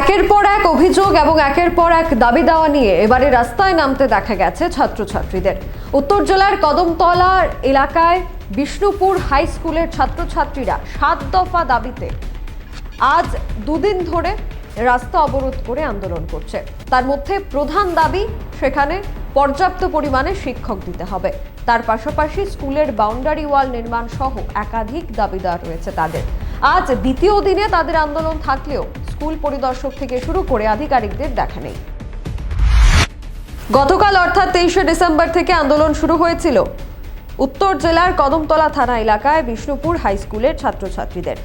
একের পর এক অভিযোগ এবং একের পর এক দাবি দেওয়া নিয়ে এবারে রাস্তায় নামতে দেখা গেছে ছাত্রছাত্রীদের। উত্তর জেলার কদমতলার এলাকায় বিষ্ণুপুর হাই স্কুলের ছাত্রছাত্রীরা সাত দফা দাবিতে আজ দুদিন ধরে রাস্তা অবরোধ করে আন্দোলন করছে। তার মধ্যে প্রধান দাবি, সেখানে পর্যাপ্ত পরিমাণে শিক্ষক দিতে হবে। তার পাশাপাশি স্কুলের বাউন্ডারি ওয়াল নির্মাণ সহ একাধিক দাবিদার রয়েছে তাদের। আজ দ্বিতীয় দিনে তাদের আন্দোলন থাকলেও স্কুল পরিদর্শক থেকে শুরু করে আধিকারিকদের দেখা নেই। গতকাল অর্থাৎ তেইশে ডিসেম্বর থেকে আন্দোলন শুরু হয়েছিল। উত্তর জেলার কদমতলা থানা এলাকায় বিষ্ণুপুর হাই স্কুলের ছাত্রছাত্রীদের।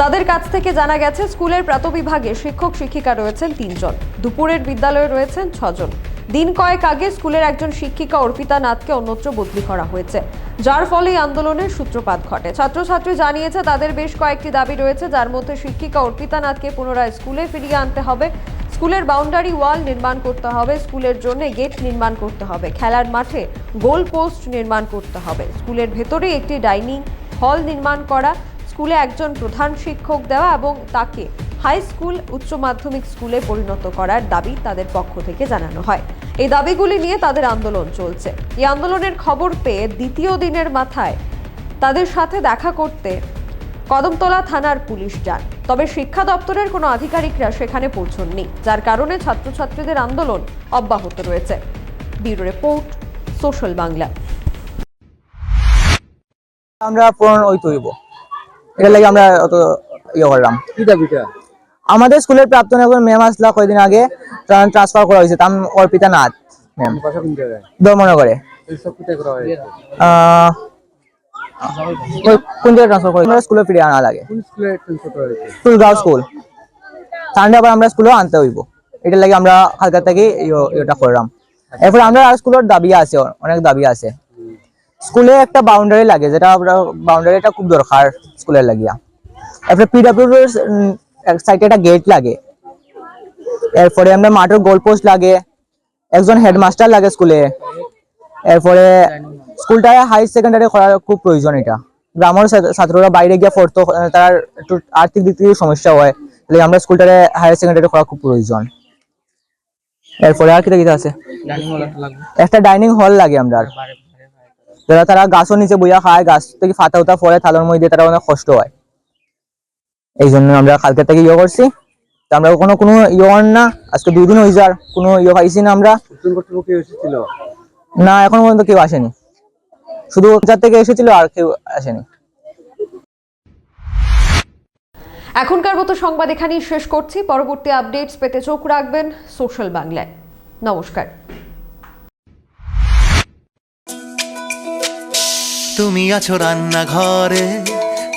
তাদের কাছ থেকে জানা গেছে, স্কুলের প্রাতবিভাগে শিক্ষক শিক্ষিকা রয়েছেন তিনজন। দুপুরের বিদ্যালয়ে রয়েছেন ছজন। দিন কয়েক আগে স্কুলের একজন শিক্ষিকা অর্পিতা নাথকে অন্যত্র বদলি করা হয়েছে। যার ফলে আন্দোলনের সূত্রপাত ঘটে। ছাত্রছাত্রী জানিয়েছে, তাদের বেশ কয়েকটি দাবি রয়েছে, যার মধ্যে শিক্ষিকা অর্পিতা নাথকে পুনরায় স্কুলে ফিরিয়ে আনতে হবে। স্কুলের বাউন্ডারি ওয়াল নির্মাণ করতে হবে, স্কুলের জন্য গেট নির্মাণ করতে হবে, খেলার মাঠে গোল পোস্ট নির্মাণ করতে হবে। স্কুলের ভেতরে একটি ডাইনিং হল নির্মাণ করা, স্কুলে একজন প্রধান শিক্ষক দেওয়া এবং তাকে হাই স্কুল উচ্চ মাধ্যমিক স্কুলে পরিণত করার দাবি তাদের পক্ষ থেকে জানানো হয়। এই দাবিগুলি নিয়ে তাদের আন্দোলন চলছে। এই আন্দোলনের খবর পেয়ে দ্বিতীয় দিনের মাথায় তাদের সাথে দেখা করতে কদমতলা থানার পুলিশ যান। তবে শিক্ষা দপ্তরের কোনো আধিকারিকরা সেখানে পৌঁছননি যার কারণে ছাত্রছাত্রীদের আন্দোলন অব্যাহত রয়েছে। Bureau report social Bangla. আমরা পূরণ ওই তৈব। এটা লাগে আমরা অত ইয়ে করলাম। কি দাবিটা? আমাদের স্কুলের প্রাক্তন একজন ম্যাম আসলা কয়েকদিন আগে ট্রান্সফার করা হয়েছে তাম অর্পিতা নাথ ম্যাম ধর্মনগরে। আমরা স্কুলে আনতে হইব। এটা লাগে আমরা হালকা থেকে এটা করলাম। এরপর আমরা স্কুলের দাবি আছে, অনেক দাবি আছে। স্কুলে একটা বাউন্ডারি লাগে, যেটা আমরা বাউন্ডারিটা খুব দরকার স্কুলের লাগিয়া। এরপরে পিডাব্লিউ সাইডে একটা গেট লাগে। এরপরে আমরা মাঠের গোল পোস্ট লাগে। একজন হেডমাস্টার লাগে স্কুলে এরপরে স্কুলটা হাই সেকেন্ডারি করার খুব প্রয়োজন এটা। গ্রামের ছাত্র- ছাত্ররা বাইরে গিয়ে পড়তো তার একটু আর্থিক দিক থেকে সমস্যা হয়। তাহলে আমরা স্কুলটারে হায়ার সেকেন্ডারি করা খুব প্রয়োজন। এরপরে আর কিটা কিটা আছে একটা ডাইনিং হল লাগে আমরা যারা তারা গাছও নিচে বইয়া খায় গাছ থেকে ফাতা উতা পড়ে থালোর মধ্যে তারা অনেক কষ্ট হয়। এই জন্য আমরা কালকে থেকে ইয়ে করছি। তা আমরা কোনো কোনো ইয়ে করেন না। আজকে দুই দিন হয়ে যার কোনো ইয়ে পাইছি না আমরা। না এখনও পর্যন্ত কেউ আসেনি। শুধু পঞ্চায়েত থেকে এসেছিল আর কেউ আসেনি। এখনকার মতো সংবাদ এখানেই শেষ করছি। পরবর্তী আপডেটস পেতে চোখ রাখবেন সোশ্যাল বাংলায়। নমস্কার। তুমি আছো রান্নাঘরে।